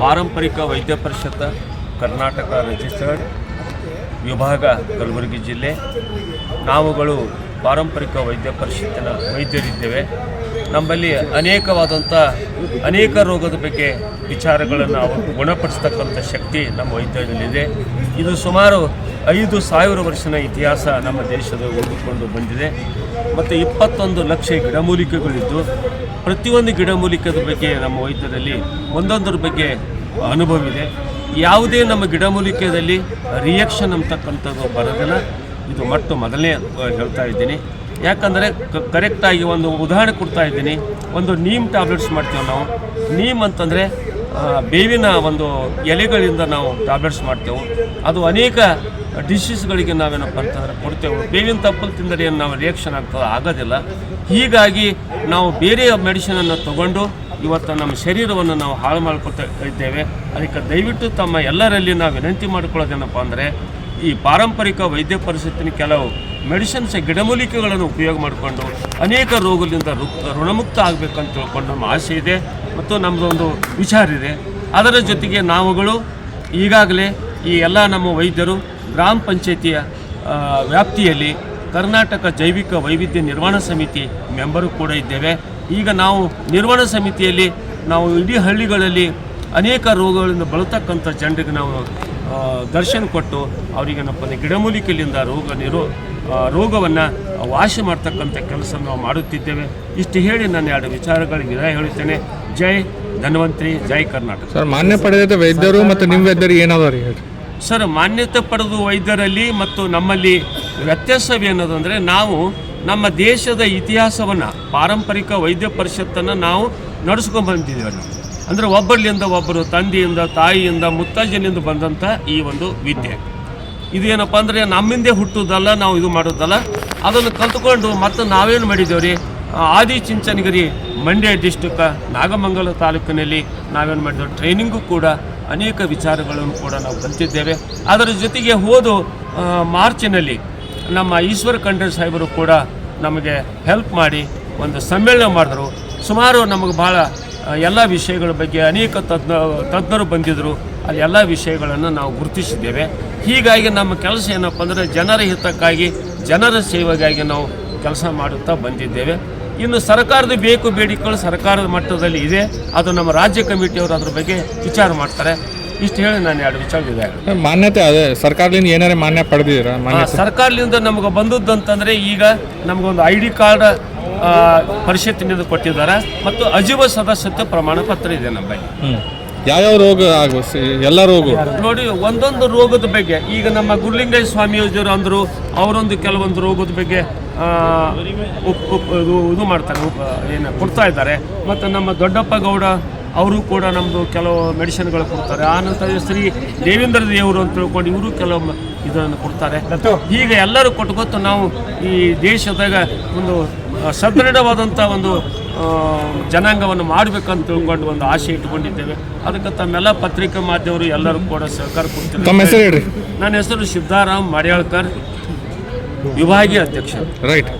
ಪಾರಂಪರಿಕ ವೈದ್ಯ ಪರಿಷತ್, ಕರ್ನಾಟಕ ರಿಜಿಸ್ಟರ್ಡ್ ವಿಭಾಗ, ಕಲಬುರಗಿ ಜಿಲ್ಲೆ. ನಾವುಗಳು ಪಾರಂಪರಿಕ ವೈದ್ಯ ಪರಿಷತ್ತಿನ ವೈದ್ಯರಿದ್ದೇವೆ. ನಮ್ಮಲ್ಲಿ ಅನೇಕವಾದಂಥ ಅನೇಕ ರೋಗದ ಬಗ್ಗೆ ವಿಚಾರಗಳನ್ನು ಅವರು ಗುಣಪಡಿಸ್ತಕ್ಕಂಥ ಶಕ್ತಿ ನಮ್ಮ ವೈದ್ಯರಲ್ಲಿದೆ. ಇದು ಸುಮಾರು ಐದು ಸಾವಿರ ವರ್ಷದ ಇತಿಹಾಸ ನಮ್ಮ ದೇಶದ ಉಳಿದುಕೊಂಡು ಬಂದಿದೆ. ಮತ್ತು ಇಪ್ಪತ್ತೊಂದು ಲಕ್ಷ ಗಿಡಮೂಲಿಕೆಗಳಿದ್ದು ಪ್ರತಿಯೊಂದು ಗಿಡಮೂಲಿಕೆದ ಬಗ್ಗೆ ನಮ್ಮ ವೈದ್ಯರಲ್ಲಿ ಒಂದೊಂದರ ಬಗ್ಗೆ ಅನುಭವ ಇದೆ. ಯಾವುದೇ ನಮ್ಮ ಗಿಡಮೂಲಿಕೆಯಲ್ಲಿ ರಿಯಾಕ್ಷನ್ ಅಂತಕ್ಕಂಥದ್ದು ಬರೋದಿಲ್ಲ. ಇದು ಮೊಟ್ಟ ಮೊದಲನೇ ಹೇಳ್ತಾ ಇದ್ದೀನಿ. ಯಾಕಂದರೆ ಕರೆಕ್ಟಾಗಿ ಒಂದು ಉದಾಹರಣೆ ಕೊಡ್ತಾ ಇದ್ದೀನಿ. ಒಂದು ನೀಮ್ ಟ್ಯಾಬ್ಲೆಟ್ಸ್ ಮಾಡ್ತೀವಿ ನಾವು. ನೀಮ್ ಅಂತಂದರೆ ಬೇವಿನ ಒಂದು ಎಲೆಗಳಿಂದ ನಾವು ಟ್ಯಾಬ್ಲೆಟ್ಸ್ ಮಾಡ್ತೇವೆ. ಅದು ಅನೇಕ ಡಿಶೀಸ್ಗಳಿಗೆ ನಾವೇನಪ್ಪ ಅಂತಂದ್ರೆ ಕೊಡ್ತೇವೆ. ಬೇವಿನ ತಪ್ಪಲು ತಿಂದರೆ ಏನು ನಾವು ರಿಯಾಕ್ಷನ್ ಆಗ್ತದೆ? ಆಗೋದಿಲ್ಲ. ಹೀಗಾಗಿ ನಾವು ಬೇರೆ ಮೆಡಿಸಿನನ್ನು ತಗೊಂಡು ಇವತ್ತು ನಮ್ಮ ಶರೀರವನ್ನು ನಾವು ಹಾಳು ಮಾಡ್ಕೊತಾ ಇದ್ದೇವೆ. ಅದಕ್ಕೆ ದಯವಿಟ್ಟು ತಮ್ಮ ಎಲ್ಲರಲ್ಲಿ ನಾವು ವಿನಂತಿ ಮಾಡ್ಕೊಳ್ಳೋದೇನಪ್ಪ ಅಂದರೆ, ಈ ಪಾರಂಪರಿಕ ವೈದ್ಯ ಪರಿಸ್ಥಿತಿನ ಕೆಲವು ಮೆಡಿಸಿನ್ಸ್ ಗಿಡಮೂಲಿಕೆಗಳನ್ನು ಉಪಯೋಗ ಮಾಡಿಕೊಂಡು ಅನೇಕ ರೋಗದಿಂದ ಋಣಮುಕ್ತ ಆಗಬೇಕಂತ ತಿಳ್ಕೊಂಡು ನಮ್ಮ ಆಸೆ ಇದೆ. ಮತ್ತು ವಿಚಾರ ಇದೆ. ಅದರ ಜೊತೆಗೆ ನಾವುಗಳು ಈಗಾಗಲೇ ಈ ಎಲ್ಲ ನಮ್ಮ ವೈದ್ಯರು ಗ್ರಾಮ ಪಂಚಾಯಿತಿಯ ವ್ಯಾಪ್ತಿಯಲ್ಲಿ ಕರ್ನಾಟಕ ಜೈವಿಕ ವೈವಿಧ್ಯ ನಿರ್ವಹಣಾ ಸಮಿತಿ ಮೆಂಬರು ಕೂಡ ಇದ್ದೇವೆ. ಈಗ ನಾವು ನಿರ್ವಹಣಾ ಸಮಿತಿಯಲ್ಲಿ ನಾವು ಇಡೀ ಹಳ್ಳಿಗಳಲ್ಲಿ ಅನೇಕ ರೋಗಗಳಿಂದ ಬಳತಕ್ಕಂಥ ಜನರಿಗೆ ನಾವು ದರ್ಶನ ಕೊಟ್ಟು ಅವರಿಗೇನಪ್ಪ ಗಿಡಮೂಲಿಕೆಯಿಂದ ರೋಗ ನಿರೋ ರೋಗವನ್ನು ವಾಸಿ ಮಾಡ್ತಕ್ಕಂಥ ಕೆಲಸ ನಾವು ಮಾಡುತ್ತಿದ್ದೇವೆ. ಇಷ್ಟು ಹೇಳಿ ನಾನು ಎರಡು ವಿಚಾರಗಳಿಗೆ ವಿದಾಯ ಹೇಳುತ್ತೇನೆ. ಜೈ ಧನ್ವಂತ್ರಿ ಜೈ ಕರ್ನಾಟಕ. ಸರ್ ಮಾನ್ಯ ಪಡೆದ ವೈದ್ಯರು ಮತ್ತು ನಿಮ್ಮ ವೈದ್ಯರು ಏನಾದರೂ ಹೇಳಿ ಸರ್ ಮಾನ್ಯತೆ ಪಡೆದು ವೈದ್ಯರಲ್ಲಿ ಮತ್ತು ನಮ್ಮಲ್ಲಿ ವ್ಯತ್ಯಾಸವೇನದು ಅಂದರೆ ನಾವು ನಮ್ಮ ದೇಶದ ಇತಿಹಾಸವನ್ನು ಪಾರಂಪರಿಕ ವೈದ್ಯ ಪರಿಷತ್ತನ್ನು ನಾವು ನಡೆಸ್ಕೊಂಡು ಬಂದಿದ್ದೇವೆ ನಾವು. ಅಂದರೆ ಒಬ್ಬರಿಂದ ಒಬ್ಬರು, ತಂದೆಯಿಂದ, ತಾಯಿಯಿಂದ, ಮುತ್ತಜ್ಜನಿಂದ ಬಂದಂಥ ಈ ಒಂದು ವಿದ್ಯೆ. ಇದೇನಪ್ಪ ಅಂದರೆ ನಮ್ಮಿಂದೇ ಹುಟ್ಟುವುದಲ್ಲ ನಾವು ಇದು ಮಾಡೋದಲ್ಲ. ಅದನ್ನು ಕಲ್ತ್ಕೊಂಡು ಮತ್ತು ನಾವೇನು ಮಾಡಿದ್ದೇವೆ ರೀ ಆದಿ ಚಿಂಚನಗಿರಿ ಮಂಡ್ಯ ಡಿಸ್ಟಿಕ್ ನಾಗಮಂಗಲ ತಾಲೂಕಿನಲ್ಲಿ ನಾವೇನು ಮಾಡಿದ್ದೇವೆ ಟ್ರೈನಿಂಗು ಕೂಡ ಅನೇಕ ವಿಚಾರಗಳನ್ನು ಕೂಡ ನಾವು ಕಲ್ತಿದ್ದೇವೆ. ಅದರ ಜೊತೆಗೆ ಹೋದು ಮಾರ್ಚಿನಲ್ಲಿ ನಮ್ಮ ಈಶ್ವರ ಖಂಡ್ರೆ ಸಾಹೇಬರು ಕೂಡ ನಮಗೆ ಹೆಲ್ಪ್ ಮಾಡಿ ಒಂದು ಸಮ್ಮೇಳನ ಮಾಡಿದ್ರು. ಸುಮಾರು ನಮಗೆ ಭಾಳ ಎಲ್ಲ ವಿಷಯಗಳ ಬಗ್ಗೆ ಅನೇಕ ತಜ್ಞ ತಜ್ಞರು ಬಂದಿದ್ದರು ಅಲ್ಲಿ ಎಲ್ಲ ವಿಷಯಗಳನ್ನು ನಾವು ಗುರುತಿಸಿದ್ದೇವೆ. ಹೀಗಾಗಿ ನಮ್ಮ ಕೆಲಸ ಏನಪ್ಪ ಅಂದರೆ ಜನರ ಹಿತಕ್ಕಾಗಿ ಜನರ ಸೇವೆಗಾಗಿ ನಾವು ಕೆಲಸ ಮಾಡುತ್ತಾ ಬಂದಿದ್ದೇವೆ. ಇನ್ನು ಸರ್ಕಾರದ ಬೇಕು ಬೇಡಿಕೆಗಳು ಸರ್ಕಾರದ ಮಟ್ಟದಲ್ಲಿ ಇದೆ. ಅದು ನಮ್ಮ ರಾಜ್ಯ ಕಮಿಟಿಯವರು ಅದ್ರ ಬಗ್ಗೆ ವಿಚಾರ ಮಾಡ್ತಾರೆ. ಇಷ್ಟು ಹೇಳಿ ನಾನು ಎರಡು ವಿಚಾರ ಮಾನ್ಯತೆ ಅದೇ ಸರ್ಕಾರದಿಂದ ಏನಾರೇ ಮಾನ್ಯ ಪಡೆದಿದ್ದೀರಾ? ಸರ್ಕಾರದಿಂದ ನಮಗೆ ಬಂದದ್ದು ಅಂತಂದರೆ ಈಗ ನಮಗೊಂದು ಐ ಡಿ ಕಾರ್ಡ್ ಪರಿಷತ್ತಿನಿಂದ ಕೊಟ್ಟಿದ್ದಾರೆ. ಮತ್ತು ಅಜೀವ ಸದಸ್ಯತ್ವ ಪ್ರಮಾಣ ಪತ್ರ ಇದೆ ನಮ್ಮ ಬಗ್ಗೆ ಯಾವ್ಯಾವ ರೋಗ ಆಗುವ ಎಲ್ಲ ರೋಗ ನೋಡಿ ಒಂದೊಂದು ರೋಗದ ಬಗ್ಗೆ ಈಗ ನಮ್ಮ ಗುರುಲಿಂಗಯ್ಯ ಸ್ವಾಮಿಯವರು ಅಂದರು ಅವರೊಂದು ಕೆಲವೊಂದು ರೋಗದ ಬಗ್ಗೆ ಆ, ಉಪ್- ಉಪ್- ಇದು ಇದು ಮಾಡ್ತಾರೆ ಉಪ್- ಏನು ಕೊಡ್ತಾ ಇದ್ದಾರೆ. ಮತ್ತು ನಮ್ಮ ದೊಡ್ಡಪ್ಪ ಗೌಡ ಅವರು ಕೂಡ ನಮ್ಮದು ಕೆಲವು ಮೆಡಿಸಿನ್ಗಳು ಕೊಡ್ತಾರೆ. ಆನಂತರ ಶ್ರೀ ದೇವೇಂದ್ರ ದೇವರು ಅಂತ ತಿಳ್ಕೊಂಡು ಇವರು ಕೆಲವು ಇದನ್ನು ಕೊಡ್ತಾರೆ. ಹೀಗೆ ಎಲ್ಲರೂ ಕೊಟ್ಟು ಕೊಟ್ಕೊತ್ತು ನಾವು ಈ ದೇಶದಾಗ ಒಂದು ಸದೃಢವಾದಂಥ ಒಂದು ಜನಾಂಗವನ್ನು ಮಾಡಬೇಕಂತ ತಿಳ್ಕೊಂಡು ಒಂದು ಆಶೆ ಇಟ್ಕೊಂಡಿದ್ದೇವೆ ಅದಕ್ಕೆ ತಮ್ಮೆಲ್ಲ ಪತ್ರಿಕಾ ಮಾಧ್ಯಮರು ಎಲ್ಲರೂ ಕೂಡ ಸಹಕಾರ ಕೊಡ್ತೀವಿ ನನ್ನ ಹೆಸರು ಸಿದ್ದಾರಾಮ್ ಮಡ್ಯಾಳ್ಕರ್ ವಿಭಾಗೀಯ ಅಧ್ಯಕ್ಷ. ರೈಟ್